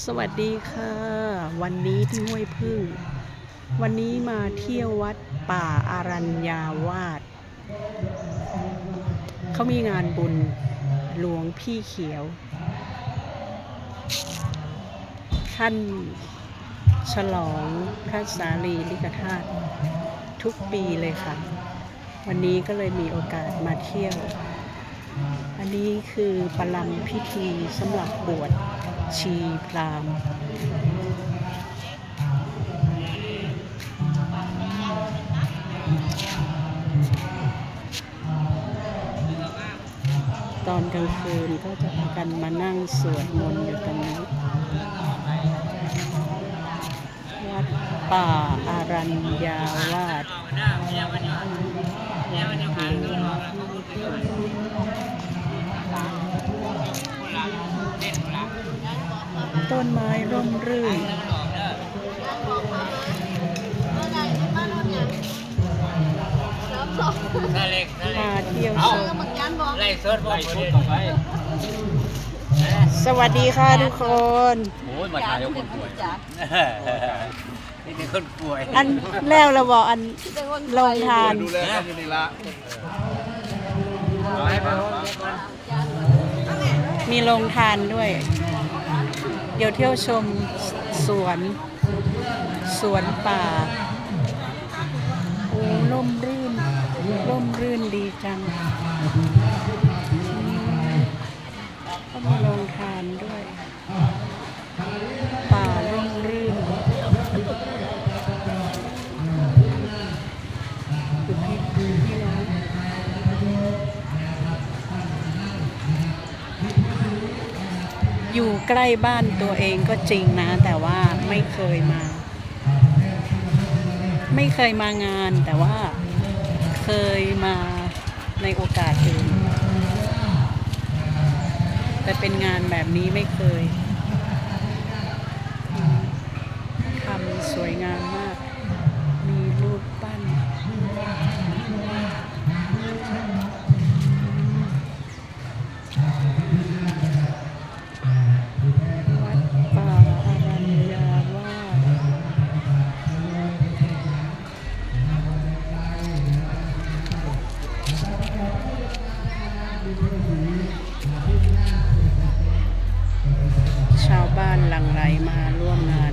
สวัสดีค่ะ วันนี้ที่ห้วยพึ่ง วันนี้มาเที่ยววัดป่าอารัญญาวาสเขามีงานบุญหลวงพี่เขียว ท่านฉลองพระสารีริกธาตุทุกปีเลยค่ะ วันนี้ก็เลยมีโอกาสมาเที่ยว อันนี้คือประลังพิธีสำหรับบวช ชีพรามณ์ตอนกลางคืนก็จะพากันมานั่งสวดมนต์อยู่ตรงนี้ วัดป่าอารัญญาวาส ต้นไม้ร่มรื่นถ้าเล็กถ้าเล็มากเที่ยวชมไล่สดบ่ไล่บ่ชุได้ดต่อไปสวัสดีค่ะทุกคน โอ้ยมาถ่ายเอาคนป่วยนี่เป็นคนป่วย อันแล้วเราบอกอันลงทานดูแลกันอยู่นี่ละไปไปมีลงทานด้วยเดี๋ยวเที่ยวชมสวนสวนป่า โอ้ล่มรื่น ล่มรื่นดีจัง อยู่ใกล้บ้านตัวเองก็จริงนะ แต่ว่าไม่เคยมา ไม่เคยมางาน แต่ว่าเคยมาในโอกาสอื่นแต่เป็นงานแบบนี้ไม่เคยทำสวยงามมาก มีรูปปั้น ชาวบ้านหลั่งไหลมาร่วมงาน